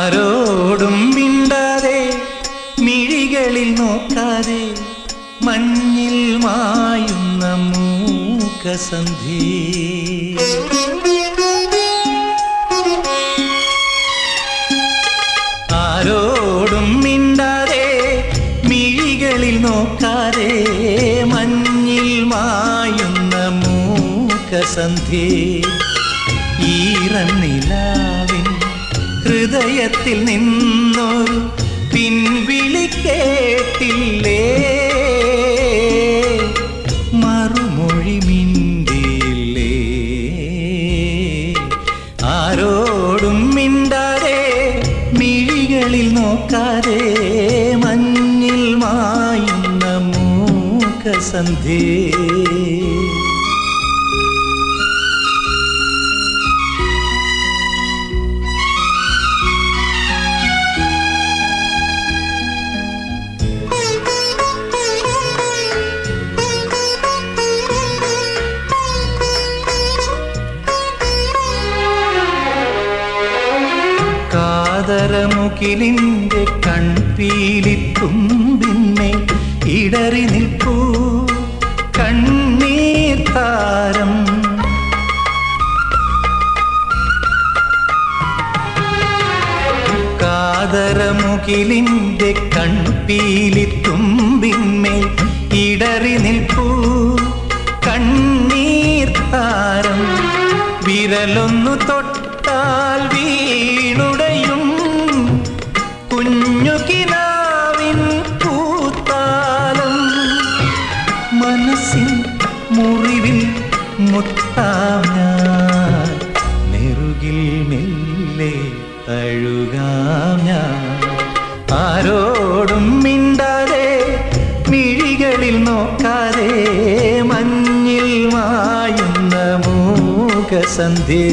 ആരോടും മിണ്ടാതെ മിഴികളിൽ നോക്കാതെ മഞ്ഞിൽ മായുന്ന മൂക്കസന്ധി. ആരോടും മിണ്ടാതെ മിഴികളിൽ നോക്കാതെ മഞ്ഞിൽ മായുന്ന മൂക്കസന്ധി. ഈറന്നിലാ ഹൃദയത്തിൽ നിന്നൊരു പിൻവിളി കേട്ടില്ലേ? മറുമൊഴി മിണ്ടില്ലേ ആരോടും മിണ്ടാതെ മിഴികളിൽ നോക്കാതെ മഞ്ഞിൽ മായുന്ന മൂക്കസന്ധി കാതരമുകിലിന്റെ കൺപീലിത്തുമ്പിന്നെ ഇടറി നിൽപ്പൂ. കണ്ണീർ താരം. കൺപീലിത്തും കൺപീലിത്തുമ്പിന്മേൽ ഇടറി നിൽപ്പൂ. കണ്ണീർ താരം. വിരലൊന്നു തൊട്ടാൽ മുറിവിൽ മുത്താം ഞാൻ നെറുകിൽ മെല്ലെ തഴുകാം ഞാൻ ആരോടും മിണ്ടാതെ മിഴികളിൽ നോക്കാതെ മഞ്ഞിൽ മായുന്ന മൂകസന്ധി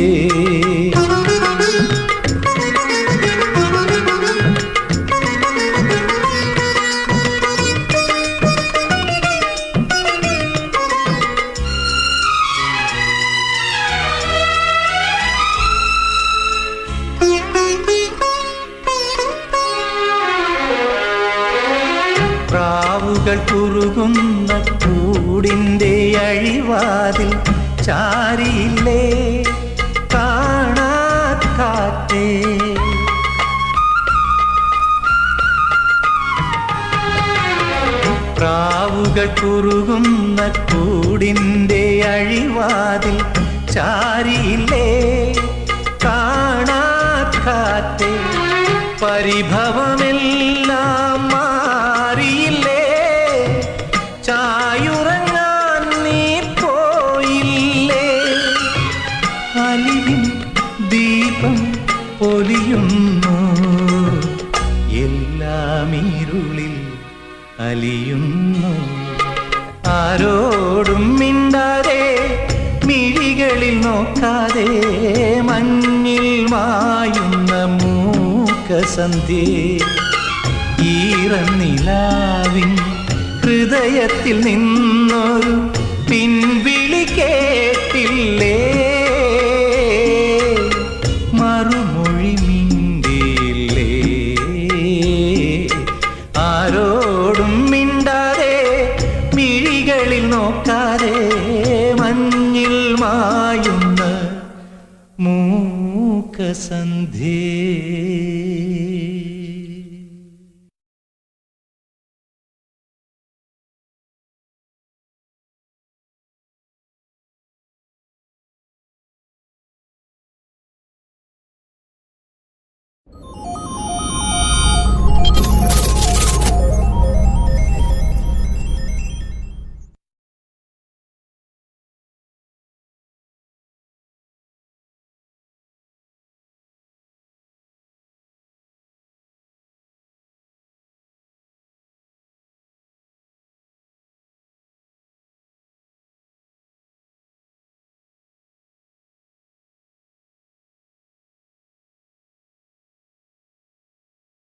കുറുകുന്ന കൂടിന്റെ അഴിവാതിൽ ചാരിയില്ലേ? കാണാക്കാറ്റേ പ്രാവുകൾ കുറുകുന്ന കൂടിന്റെ അഴിവാതിൽ ചാരിയില്ലേ? കാണാക്കാറ്റേ പരിഭവമെല്ലാം ദീപം പൊലിയുന്നു. എല്ലാം ഇരുളിൽ അലിയുന്നു. ആരോടും മിണ്ടാതെ മിഴികളിൽ നോക്കാതെ മഞ്ഞിൽ മായുന്ന മൂക്കസന്ധി ഈറന്നിലാവിൻ ഹൃദയത്തിൽ നിന്നൊരു പിൻവിളി നോക്കാതെ മഞ്ഞിൽ മായുന്ന മൂക്കസന്ധി.